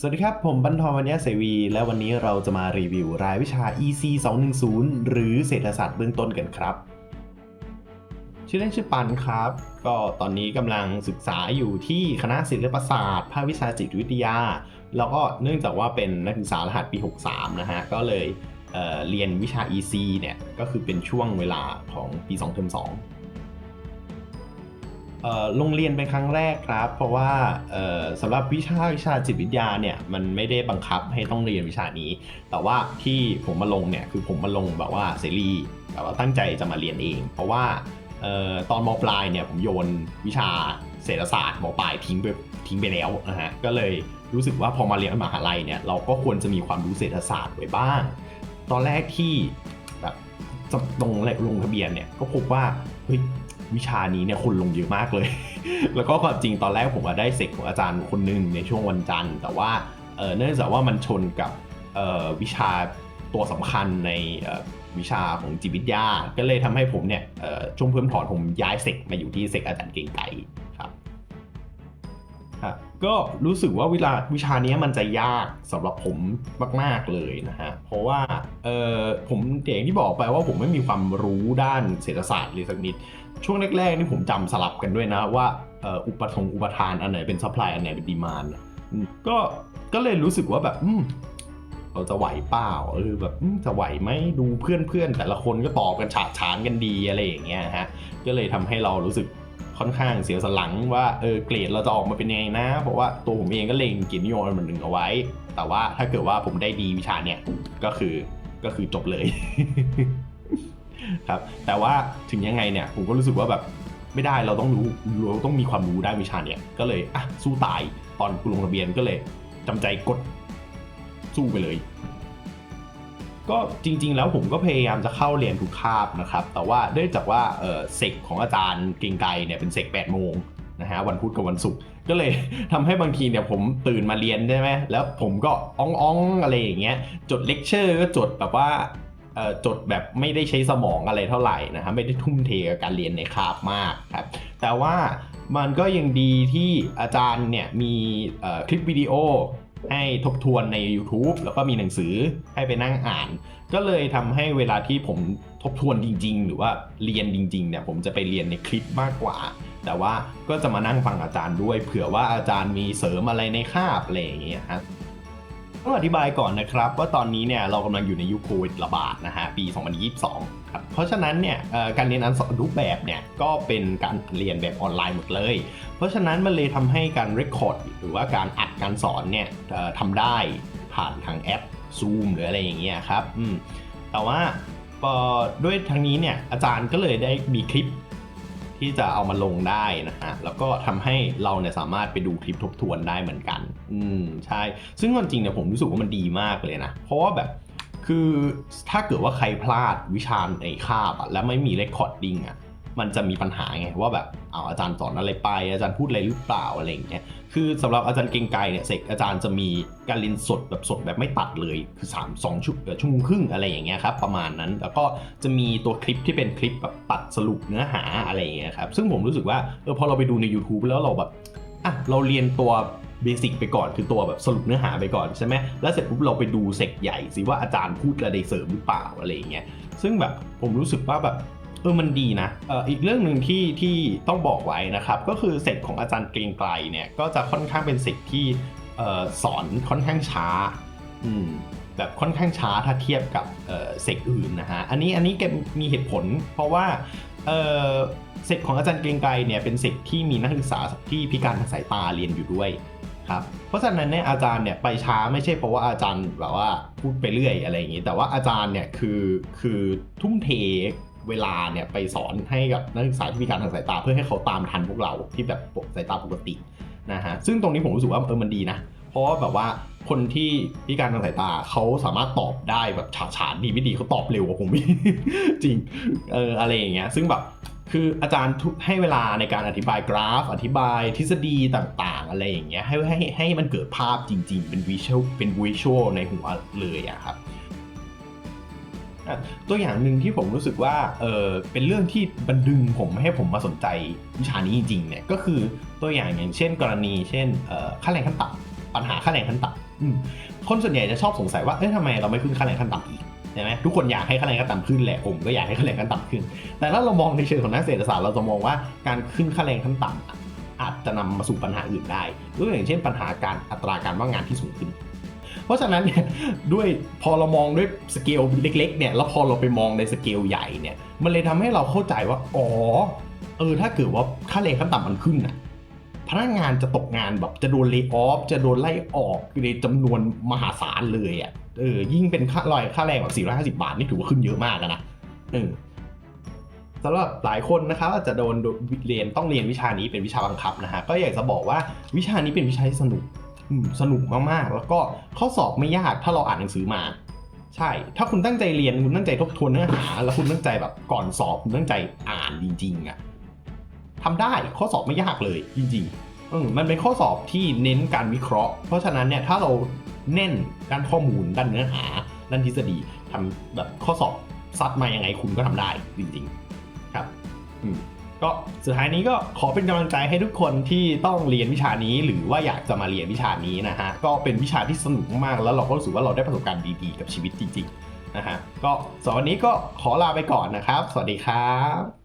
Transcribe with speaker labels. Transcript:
Speaker 1: สวัสดีครับ ผมบันทอมัญญาเสวี และวันนี้เราจะมารีวิวรายวิชา EC 210หรือเศรษฐศาสตร์เบื้องต้นกันครับ ชื่อเล่นชื่อปันครับ ก็ตอนนี้กำลังศึกษาอยู่ที่คณะศิลปศาสตร์ ภาควิชาจิตวิทยา แล้วก็เนื่องจากว่าเป็นนักศึกษารหัสปี 63 นะฮะ ก็เลยเเรียนวิชา EC เนี่ย ก็คือเป็นช่วงเวลาของปี 2 เทอม2เอ่อ โรงเรียนเป็นครั้งแรกครับ เพราะว่าเอ่อสำหรับวิชาวิชาจิตวิทยาเนี่ยมันไม่ได้บังคับให้ต้องเรียนวิชานี้ แต่ว่าที่ผมมาลงเนี่ยคือผมมาลงแบบว่าเสรีแบบว่าตั้งใจจะมาเรียนเอง เพราะว่าออตอนมปลายเนี่ยผมโยนวิชาเศรษฐศาสตร์มปลายทิ้งไปทิ้งไปแล้วนะฮะก็เลยรู้สึกว่าพอมาเรียนมหาลัยเนี่ยเราก็ควรจะมีความรู้เศรษฐศาสตร์ไว้บ้าง ตอนแรกที่แบบจะลงลงทะเบียนเนี่ยก็พบว่าเฮ้ย วิชานี้เนี่ยคนลงเยอะมากเลย แล้วก็ความจริงตอนแรกผมก็ได้เสกของอาจารย์คนหนึ่งในช่วงวันจันทร์ แต่ว่าเนื่องจากว่ามันชนกับวิชาตัวสำคัญในวิชาของจิตวิทยา ก็เลยทำให้ผมเนี่ยช่วงเพิ่มถอนผมย้ายเสกมาอยู่ที่เสกอาจารย์เก่งไก่ ครับครับก็รู้สึกว่าเวลาวิชานี้มันจะยากสำหรับผมมาก ๆ เลยนะฮะ เพราะว่าเออผมอย่างที่บอกไปว่าผมไม่มีความรู้ด้านเศรษฐศาสตร์เลยสักนิด ช่วงแรก ๆ นี่ผมจำสลับกันด้วยนะว่าอุปทงอุปทานอันไหนเป็นซัพพลายอันไหนเป็นดีมานก็ก็เลยรู้สึกว่าแบบอืมเราจะไหวเปล่าเออแบบจะไหวไหมดูเพื่อนๆ แต่ละคนก็ตอบกันฉาดฉานกันดีอะไรอย่างเงี้ยฮะก็เลยทำให้เรารู้สึก ค่อนข้างเสียสนหลังว่าเออเกรดเราจะออกมาเป็นยังไงนะ เพราะว่าตัวผมเองก็เล็งเกียรตินิยมอันหนึ่งเอาไว้ แต่ว่าถ้าเกิดว่าผมได้ดีวิชาเนี่ยก็คือก็คือจบเลยครับแต่ว่าถึงยังไงเนี่ยผมก็รู้สึกว่าแบบไม่ได้เราต้องรู้เราต้องมีความรู้ด้านวิชาเนี่ยก็เลยอะสู้ตายตอนกูลงทะเบียนก็เลยจำใจกดสู้ไปเลย ก็จริง ๆ แล้วผมก็พยายามจะเข้าเรียนทุกคาบนะครับ แต่ว่าเนื่องจากว่าเออเซกของอาจารย์เกรงไกรเนี่ยเป็นเซก8โมงนะฮะวันพุธกับวันศุกร์ก็เลยทำให้บางทีเนี่ยผมตื่นมาเรียนใช่ไหมแล้วผมก็อ้องอ้องอะไรอย่างเงี้ยจดเลคเชอร์ก็จดแบบว่าเอ่อจดแบบไม่ได้ใช้สมองอะไรเท่าไหร่นะฮะไม่ได้ทุ่มเทกับการเรียนในคาบมากครับแต่ว่ามันก็ยังดีที่อาจารย์เนี่ยมีคลิปวิดีโอ ให้ทบทวนใน YouTube แล้วก็มีหนังสือให้ไปนั่งอ่าน ก็เลยทำให้เวลาที่ผมทบทวนจริง ๆ หรือว่าเรียนจริงๆเนี่ยผมจะไปเรียนในคลิปมากกว่า แต่ว่าก็จะมานั่งฟังอาจารย์ด้วย เผื่อว่าอาจารย์มีเสริมอะไรในคาบอะไรอย่างเงี้ยครับ ต้องอธิบายก่อนนะครับ ว่าตอนนี้เนี่ยเรากำลังอยู่ในยุคโควิดระบาดนะฮะปี 2022 ครับ เพราะฉะนั้นเนี่ยการเรียนอันสอนรูปแบบเนี่ยก็เป็นการเรียนแบบออนไลน์หมดเลย เพราะฉะนั้นมันเลยทำให้การเรคคอร์ดหรือว่าการอัดการสอนเนี่ยทำได้ผ่านทางแอป Zoom หรืออะไรอย่างเงี้ยครับแต่ว่าด้วยทางนี้เนี่ยอาจารย์ก็เลยได้มีคลิป ที่จะเอามาลงได้นะฮะแล้วก็ทำให้เราเนี่ยสามารถไปดูคลิปทบทวนได้เหมือนกัน อืมใช่ ซึ่งความจริงเนี่ยผมรู้สึกว่ามันดีมากเลยนะ เพราะว่าแบบคือถ้าเกิดว่าใครพลาดวิชาในคาบอะแล้วไม่มีเรคคอร์ดดิ้งอะ มันจะมีปัญหาไงว่าแบบเอาอาจารย์สอนอะไรไป อาจารย์พูดอะไรหรือเปล่าอะไรอย่างเงี้ยคือสำหรับอาจารย์เกรียงไกรเนี่ยเสกอาจารย์จะมีการเรียนสดแบบสดแบบไม่ตัดเลยคือ3 2ชั่วชั่วโมงครึ่งอะไรอย่างเงี้ยครับประมาณนั้นแล้วก็จะมีตัวคลิปที่เป็นคลิปแบบตัดสรุปเนื้อหาอะไรอย่างเงี้ยครับซึ่งผมรู้สึกว่าเออพอเราไปดูใน YouTube แล้วเราแบบอะเราเรียนตัวเบสิกไปก่อนคือตัวแบบสรุปเนื้อหาไปก่อนใช่ไหมแล้วเสร็จปุ๊บเราไปดูเซกใหญ่สิว่าอาจารย์พูดอะไรเสริมหรือเปล่าอะไรอย่างเงี้ยซึ่งแบบผมรู้สึกว่าแบบ เออมันดีนะเอออีกเรื่องหนึ่งที่ที่ต้องบอกไว้นะครับ ก็คือเซกของอาจารย์เกรียงไกรเนี่ยก็จะค่อนข้างเป็นเซกที่อ่อสอนค่อนข้างช้าอืมแบบค่อนข้างช้าถ้าเทียบกับเอ่อเซกอื่นนะฮะอันนี้อันนี้แกมีเหตุผล เพราะว่าเอ่อเซกของอาจารย์เกรียงไกรเนี่ยเป็นเซกที่มีนักศึกษาที่พิการทางสายตาเรียนอยู่ด้วยครับเพราะฉะนั้นเนี่ยอาจารย์เนี่ยไปช้าไม่ใช่เพราะว่าอาจารย์แบบว่าพูดไปเรื่อยอะไรอย่างนี้ แต่ว่าอาจารย์เนี่ยคือคือทุ่มเท เวลาเนี่ยไปสอนให้กับนักศึกษาที่พิการทางสายตา เพื่อให้เขาตามทันพวกเราที่แบบสายตาปกตินะฮะซึ่งตรงนี้ผมรู้สึกว่าเออมันดีนะ เพราะว่าแบบว่าคนที่พิการทางสายตาเขาสามารถตอบได้แบบฉาฉานดีไม่ดีเขาตอบเร็วกว่าผมจริงเอออะไรอย่างเงี้ยซึ่งแบบคืออาจารย์ให้เวลาในการอธิบายกราฟ อธิบายทฤษฎีต่างๆ อะไรอย่างเงี้ยให้ให้ให้มันเกิดภาพจริง ๆ เป็นวิชวลเป็นวิชวลในหัวเลยอะครับ ตัวอย่างหนึ่งที่ผมรู้สึกว่าเออเป็นเรื่องที่บันดึงผมให้ผมมาสนใจวิชานี้จริงๆเนี่ยก็คือตัวอย่างอย่างเช่น กรณี เช่นค่าแรงขั้นต่ำปัญหาค่าแรงขั้นต่ำคนส่วนใหญ่จะชอบสงสัยว่าเอ๊ะทำไมเราไม่ขึ้นค่าแรงขั้นต่ำอีกใช่ไหมทุกคนอยากให้ค่าแรงขั้นต่ำขึ้นแหละผมก็อยากให้ค่าแรงขั้นต่ำขึ้น แต่ถ้าเรามองในเชิงของนักเศรษฐศาสตร์เราจะมองว่าการขึ้นค่าแรงขั้นต่ำอาจจะนำมาสู่ปัญหาอื่นได้ตัวอย่างเช่นปัญหาการอัตราการว่างงานที่สูงขึ้น เพราะฉะนั้นเนี่ยด้วยพอเรามองด้วยสเกลเล็กๆเนี่ยแล้วพอเราไปมองในสเกลใหญ่เนี่ยมันเลยทำให้เราเข้าใจว่าอ๋อเออถ้าเกิดว่าค่าแรงขั้นต่ำมันขึ้นน่ะพนักงานจะตกงานแบบจะโดนเล y o อ f จะโดนไล่ออกในจำนวนมหาศาลเลยอะเออยิ่งเป็นค่าลอยค่าแรงแบบ450บาทนี่ถือว่าขึ้นเยอะมากนะเออสำหรับหลายคนนะครับอาจจะโดนเรียนต้องเรียนวิชานี้เป็นวิชาบังคับนะฮะก็อยากจะบอกว่าวิชานี้เป็นวิชาที่สนุก สนุกมากๆ แล้วก็ข้อสอบไม่ยากถ้าเราอ่านหนังสือมา ใช่ ถ้าคุณตั้งใจเรียนคุณตั้งใจทบทวนเนื้อหา แล้วคุณตั้งใจแบบก่อนสอบคุณตั้งใจอ่านจริงๆอะทำได้ข้อสอบไม่ยากเลยจริงๆอมันเป็นข้อสอบที่เน้นการวิเคราะห์ เพราะฉะนั้นเนี่ยถ้าเราแน่นด้านข้อมูลด้านเนื้อหา ด้านทฤษฎีทำแบบข้อสอบซัดมายังไงคุณก็ทำได้จริงๆ ครับ อืม ก็สุดท้ายนี้ก็ขอเป็นกำลังใจให้ทุกคนที่ต้องเรียนวิชานี้ หรือว่าอยากจะมาเรียนวิชานี้นะฮะก็เป็นวิชาที่สนุกมากแล้วเราก็รู้สึกว่าเราได้ประสบการณ์ดีๆกับชีวิตจริงๆนะฮะก็สำหรับวันนี้ก็ขอลาไปก่อนนะครับ สวัสดีครับ